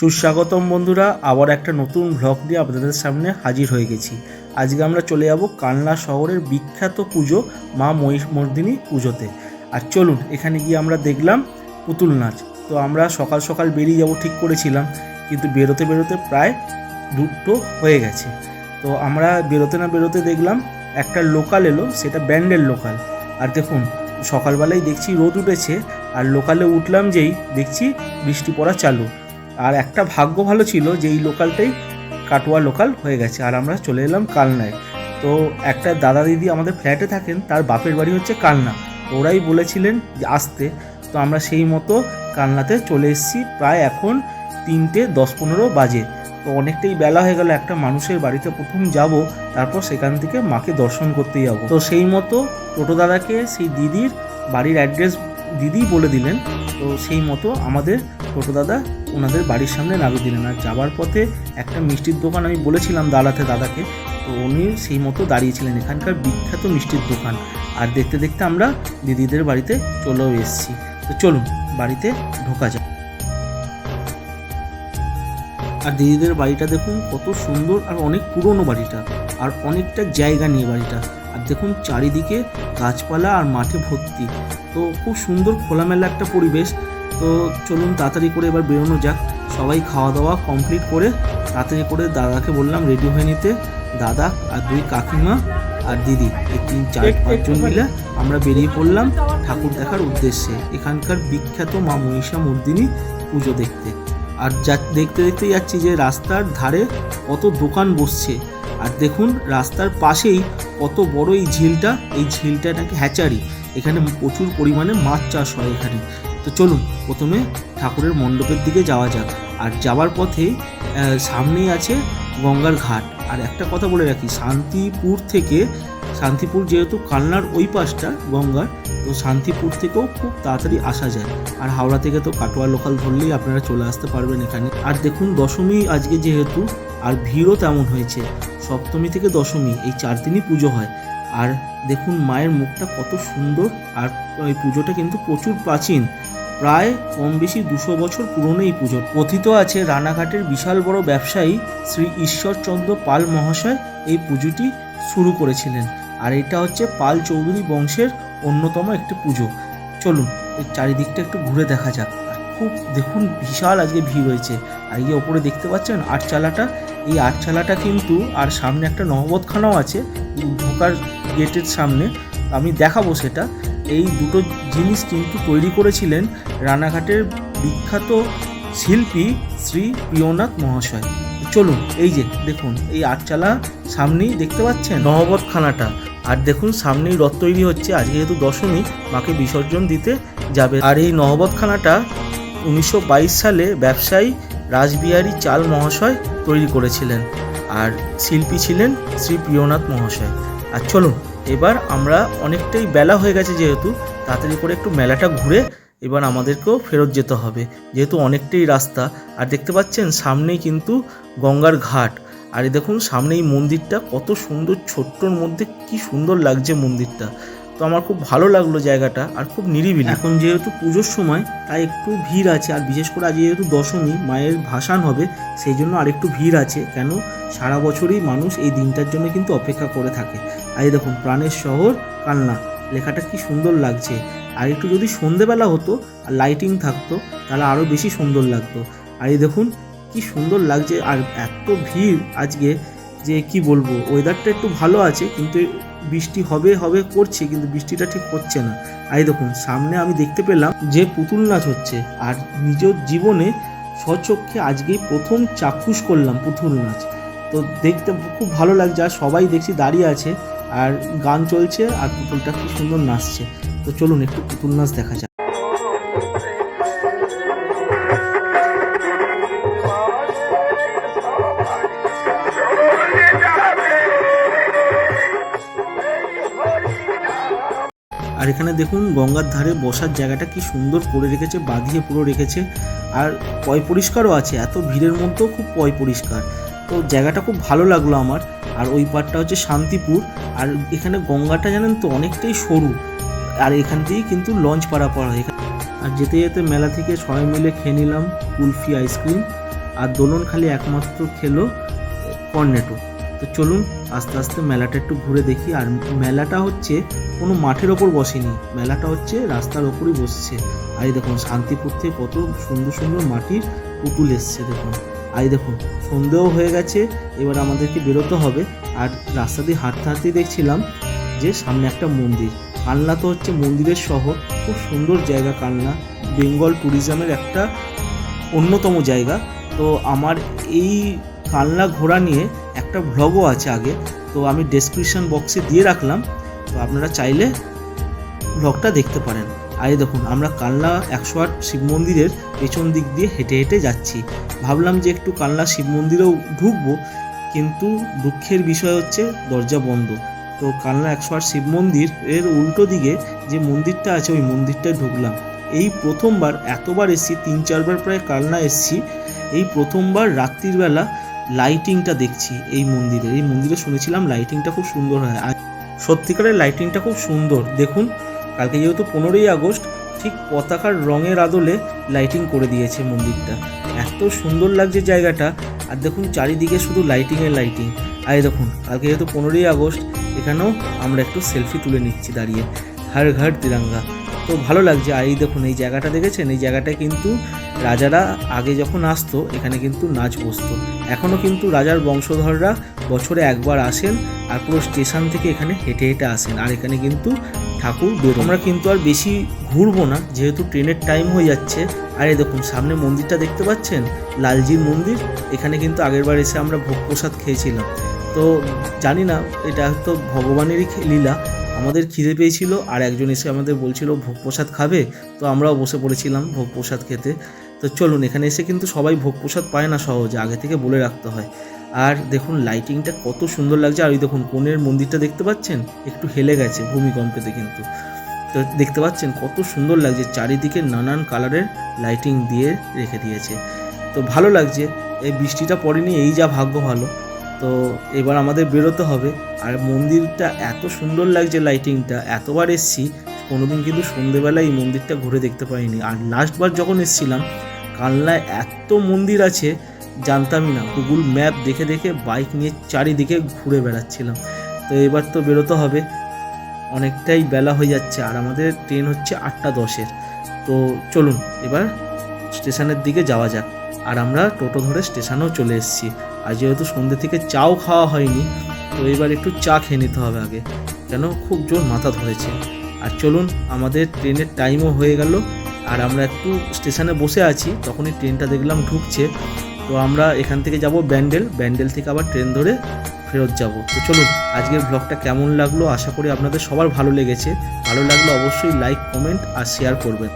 সুস্বাগতম বন্ধুরা, আবার একটা নতুন ভ্লগ নিয়ে আপনাদের সামনে হাজির হয়ে গেছি। আজকে আমরা চলে যাব কালনা শহরের বিখ্যাত পুজো, মা মহিষমর্দিনী পুজোতে। আর চলুন, এখানে গিয়ে আমরা দেখলাম পুতুল নাচ। তো আমরা সকাল সকাল বেরিয়ে যাব, ঠিক করেছিলাম, কিন্তু বেরোতে বেরোতে প্রায় দুটো হয়ে গেছে। তো আমরা বেরোতে না বেরোতে দেখলাম একটা লোকাল এলো, সেটা ব্যান্ডের লোকাল। আর দেখুন, সকালবেলায় দেখছি রোদ উঠেছে, আর লোকালে উঠলাম যেই দেখছি বৃষ্টি পড়া চালু। আর একটা ভাগ্য ভালো ছিল যে এই লোকালটাই কাটোয়া লোকাল হয়ে গেছে। আর আমরা চলে এলাম কালনায়। তো একটা দাদা দিদি আমাদের ফ্ল্যাটে থাকেন, তার বাপের বাড়ি হচ্ছে কালনা। ওরাই বলেছিলেন যে আসতে। তো আমরা সেই মতো কালনাতে চলে এসেছি প্রায় এখন তিনটে দশ পনেরো বাজে। তো অনেকটাই বেলা হয়ে গেল, একটা মানুষের বাড়িতে প্রথম যাব, তারপর সেখান থেকে মাকে দর্শন করতে যাব। তো সেই মতো টোটো দাদাকে সেই দিদির বাড়ির অ্যাড্রেস দিদি বলে দিলেন। তো সেই মতো আমাদের ছোটো দাদা ওনাদের বাড়ির সামনে নামিয়ে দিলেন। আর যাবার পথে একটা মিষ্টির দোকান আমি বলেছিলাম দাঁড়াতে দাদাকে। তো উনি সেই মতো দাঁড়িয়েছিলেন। এখানকার বিখ্যাত মিষ্টির দোকান। আর দেখতে দেখতে আমরা দিদিদের বাড়িতে চলেও এসেছি। তো চলুন, বাড়িতে ঢোকা যাক। আর দিদিদের বাড়িটা দেখুন, কত সুন্দর আর অনেক পুরনো বাড়িটা। আর অনেকটা জায়গা নিয়ে বাড়িটা। আর দেখুন চারিদিকে গাছপালা আর মাঠে ভর্তি। তো খুব সুন্দর খোলামেলা একটা পরিবেশ। তো চলুন তাড়াতাড়ি করে এবার বেরোনো যাক। সবাই খাওয়া দাওয়া কমপ্লিট করে তাড়াতাড়ি করে দাদাকে বললাম রেডি হয়ে নিতে। দাদা আর দুই কাকিমা আর দিদি এই তিন চার পাঁচজন মিলে আমরা বেরিয়ে পড়লাম ঠাকুর দেখার উদ্দেশ্যে। এখানকার বিখ্যাত মা মহিষা মর্দিনী পুজো দেখতে। আর যা দেখতে দেখতে যাচ্ছি যে রাস্তার ধারে কত দোকান বসছে। আর দেখুন, রাস্তার পাশেই কত বড় এই ঝিলটা এই ঝিলটা নাকি হ্যাচারি। এখানে প্রচুর পরিমাণে মাছ চাষ হয় এখানে। তো চলুন, প্রথমে ঠাকুরের মণ্ডপের দিকে যাওয়া যাক। আর যাওয়ার পথে সামনেই আছে গঙ্গার ঘাট। আর একটা কথা বলে রাখি, শান্তিপুর থেকে, শান্তিপুর যেহেতু কালনার ওই পাশটা গঙ্গার তো শান্তিপুর থেকেও খুব তাড়াতাড়ি আসা যায়। আর হাওড়া থেকে তো কাটোয়া লোকাল ধরলেই আপনারা চলে আসতে পারবেন এখানে। আর দেখুন, দশমী আজকে যেহেতু, আর ভিড়ও তেমন হয়েছে। সপ্তমী থেকে দশমী, এই চার দিনই পুজো হয়। আর দেখুন, মায়ের মুখটা কত সুন্দর, আর এই পুজোটা কিন্তু প্রচুর প্রাচীন। প্রায় কম বেশি দুশো বছর পুরনো এই পুজো। কথিত আছে, রানাঘাটের বিশাল বড় ব্যবসায়ী শ্রী ঈশ্বরচন্দ্র পাল মহাশয় এই পুজোটি শুরু করেছিলেন। আর এটা হচ্ছে পাল চৌধুরী বংশের অন্যতম একটি পুজো। চলুন এই চারিদিকটা একটু ঘুরে দেখা যাক। খুব, দেখুন, বিশাল আজকে ভিড় হয়েছে। আর এই ওপরে দেখতে পাচ্ছেন আটচালাটা, এই আটচালাটা কিন্তু, আর সামনে একটা নহবতখানাও আছে ঢোকার গেটের সামনে। আমি দেখাবো সেটা। এই দুটো জিনিস কিন্তু তৈরি করেছিলেন রানাঘাটের বিখ্যাত শিল্পী শ্রী প্রিয়নাথ মহাশয়। চলুন, এই যে, দেখুন, এই আটচালা সামনেই দেখতে পাচ্ছেন? নহবতখানাটা আর দেখুন, সামনেই রথ তৈরি হচ্ছে। আজকে যেহেতু দশমী, মাকে বিসর্জন দিতে যাবে। আর এই নহবতখানাটা উনিশশো সালে ব্যবসায়ী রাসবিহারী চাল মহাশয় তৈরি করেছিলেন। আর শিল্পী ছিলেন শ্রী প্রিয়নাথ মহাশয়। আর চলুন, এবার আমরা অনেকটাই বেলা হয়ে গেছে যেহেতু, তাড়াতাড়ি করে একটু মেলাটা ঘুরে এবার আমাদেরকেও ফেরত যেতে হবে। যেহেতু অনেকটাই রাস্তা, আর দেখতে পাচ্ছেন, সামনেই কিন্তু গঙ্গার ঘাট। আর এই দেখুন সামনে এই মন্দিরটা, কত সুন্দর ছোট্টর মধ্যে কি সুন্দর লাগছে মন্দিরটা। তো আমার খুব ভালো লাগল জায়গাটা আর খুব নিরিবিলি। এখন যেহেতু পুজোর সময়, তাই একটু ভিড় আছে, আর বিশেষ করে আজ যেহেতু দশমী, মায়ের ভাসান হবে, সেই জন্য আর একটু ভিড় আছে, কেন সারা বছরই মানুষ এই দিনটার জন্য কিন্তু অপেক্ষা করে থাকে। আর এই দেখুন, প্রাণের শহর কালনা, লেখাটা কি সুন্দর লাগছে। আর একটু যদি সন্ধেবেলা হতো, আর লাইটিং থাকতো, তাহলে আরও বেশি সুন্দর লাগতো। আর এই দেখুন কি সুন্দর লাগছে আর এত ভিড় আজকে যে কি বলব? ওয়েদারটা একটু ভালো আছে কিন্তু বৃষ্টি হবে হবে, করছে কিন্তু বৃষ্টিটা ঠিক হচ্ছে না। আর এই দেখুন, সামনে আমি দেখতে পেলাম যে পুতুল নাচ হচ্ছে আর নিজের জীবনে স্বচক্ষে আজকেই প্রথম চাক্ষুষ করলাম পুতুল নাচ। তো দেখতে খুব ভালো লাগছে আর সবাই দেখছি দাঁড়িয়ে আছে আর গান চলছে আর পুতুলটা খুব সুন্দর নাচছে। তো চলুন একটু পুতুল নাচ দেখা যাক। আর এখানে দেখুন গঙ্গার ধারে বসার জায়গাটা কি সুন্দর করে রেখেছে, বাঁধিয়ে পুরো রেখেছে। আর পয় পরিষ্কারও আছে, এত ভিড়ের মধ্যেও খুব পয় পরিষ্কার। তো জায়গাটা খুব ভালো লাগল আমার। আর ওই পারটা হচ্ছে শান্তিপুর। আর এখানে গঙ্গাটা জানেন তো অনেকটাই সরু। আর এখান থেকেই কিন্তু লঞ্চ পারাপার হয়। আর যেতে যেতে মেলা থেকে সবাই মিলে খেয়ে নিলাম কুলফি আইসক্রিম। আর দোলন খালি একমাত্র খেলো কর্নেটো। তো চলুন আস্তে আস্তে মেলাটা একটু ঘুরে দেখি। আর মেলাটা হচ্ছে কোনো মাঠের ওপর বসেনি। মেলাটা হচ্ছে রাস্তার ওপরই বসছে। আর এই দেখুন, শান্তিপুর থেকে কত সুন্দর সুন্দর মাটির পুতুল এসছে, দেখুন। আর দেখুন, সন্ধেও হয়ে গেছে, এবার আমাদেরকে বেরোতে হবে। আর রাস্তা দিয়ে হাঁটতে হাঁটতেই দেখছিলাম যে সামনে একটা মন্দির। কালনা তো হচ্ছে মন্দিরের শহর, খুব সুন্দর জায়গা কালনা। বেঙ্গল ট্যুরিজমের একটা অন্যতম জায়গা। তো আমার এই কালনা ঘোরা নিয়ে একটা ভ্লগও আছে আগে, তো আমি ডেসক্রিপশন বক্সে দিয়ে রাখলাম, তো আপনারা চাইলে ভ্লগটা দেখতে পারেন। আর দেখুন, আমরা কালনা একশো আট শিব মন্দিরের পেছন দিক দিয়ে হেঁটে হেঁটে যাচ্ছি। ভাবলাম যে একটু কালনা শিব মন্দিরেও ঢুকবো, কিন্তু দুঃখের বিষয় হচ্ছে দরজা বন্ধ। তো কালনা একশো আট শিব মন্দির এর উল্টো দিকে যে মন্দিরটা আছে, ওই মন্দিরটায় ঢুকলাম। এই প্রথমবার এতবার এসছি, তিন চারবার প্রায় কালনা এসছি। এই প্রথমবার রাত্রির বেলা লাইটিংটা দেখছি এই মন্দিরে। এই মন্দিরে শুনেছিলাম লাইটিংটা খুব সুন্দর হয়। আর সত্যিকারের লাইটিংটা খুব সুন্দর। দেখুন, কালকে যেহেতু পনেরোই আগস্ট, ঠিক পতাকার রঙের আদলে লাইটিং করে দিয়েছে মন্দিরটা। এত সুন্দর লাগছে জায়গাটা। আর দেখুন, চারিদিকে শুধু লাইটিংয়ের লাইটিং আর দেখুন, কালকে যেহেতু পনেরোই আগস্ট, এখানেও আমরা একটু সেলফি তুলে নিচ্ছি দাঁড়িয়ে। হার ঘাট তিরঙ্গা। তো ভালো লাগছে। আর এই দেখুন, এই জায়গাটা দেখেছেন? এই জায়গাটায় কিন্তু রাজারা আগে যখন আসতো, এখানে কিন্তু নাচ বসতো। এখনও কিন্তু রাজার বংশধররা বছরে একবার আসেন আর পুরো স্টেশন থেকে এখানে হেঁটে হেঁটে আসেন। আর এখানে কিন্তু ঠাকুর বেরো আমরা কিন্তু আর বেশি ঘুরবো না, যেহেতু ট্রেনের টাইম হয়ে যাচ্ছে। আর এই দেখুন, সামনে মন্দিরটা দেখতে পাচ্ছেন? লালজির মন্দির। এখানে কিন্তু আগেরবার এসে আমরা ভোগ প্রসাদ খেয়েছিলাম। তো জানি না, এটা হয়তো ভগবানেরই লীলা। আমাদের খিদে পেয়েছিল আর একজন এসে আমাদের বলছিল, ভোগ প্রসাদ খাবে? তো আমরাও বসে পড়েছিলাম ভোগ প্রসাদ খেতে। তো চলুন, এখানে এসে কিন্তু সবাই ভোগ প্রসাদ পায় না সহজে, আগে থেকে বলে রাখতে হয়। আর দেখুন লাইটিংটা কত সুন্দর লাগছে, আর ওই দেখুন, কোণের মন্দিরটা দেখতে পাচ্ছেন? একটু হেলে গেছে ভূমিকম্পেতে কিন্তু। তো দেখতে পাচ্ছেন, কত সুন্দর লাগছে, চারিদিকে নানান কালারের লাইটিং দিয়ে রেখে দিয়েছে। তো ভালো লাগছে, এই বৃষ্টিটা পড়েনি, এই যা ভাগ্য ভালো। তো এবার আমাদের বেরোতে হবে, আর মন্দিরটা এত সুন্দর লাগছে লাইটিংটা এতবার এসছি, কোনোদিন কিন্তু সন্ধেবেলা এই মন্দিরটা ঘুরে দেখতে পাইনি। আর লাস্টবার যখন এসছিলাম কালনায় এত মন্দির আছে, জানতামই না। গুগল ম্যাপ দেখে দেখে বাইক নিয়ে চারিদিকে ঘুরে বেড়াচ্ছিলাম। তো এবার তো বেরোতে হবে। অনেকটাই বেলা হয়ে যাচ্ছে আর আমাদের ট্রেন হচ্ছে আটটা দশের। তো চলুন, এবার স্টেশনের দিকে যাওয়া যাক। আর আমরা টোটো ধরে স্টেশনেও চলে এসেছি। আর যেহেতু সন্ধ্যে থেকে চাও খাওয়া হয়নি, তো এবার একটু চা খেয়ে নিতে হবে আগে। কেন? খুব জোর মাথা ধরেছে। আর চলুন, আমাদের ট্রেনের টাইমও হয়ে গেল। আর আমরা একটু স্টেশনে বসে আছি, তখনই ট্রেনটা দেখলাম ঢুকছে। তো আমরা এখান থেকে যাব ব্যান্ডেল ব্যান্ডেল থেকে আবার ট্রেন ধরে ফেরত যাব। তো চলুন, আজকের ব্লগটা কেমন লাগল? আশা করি আপনাদের সবার ভালো লেগেছে। ভালো লাগলে অবশ্যই লাইক কমেন্ট আর শেয়ার করবেন।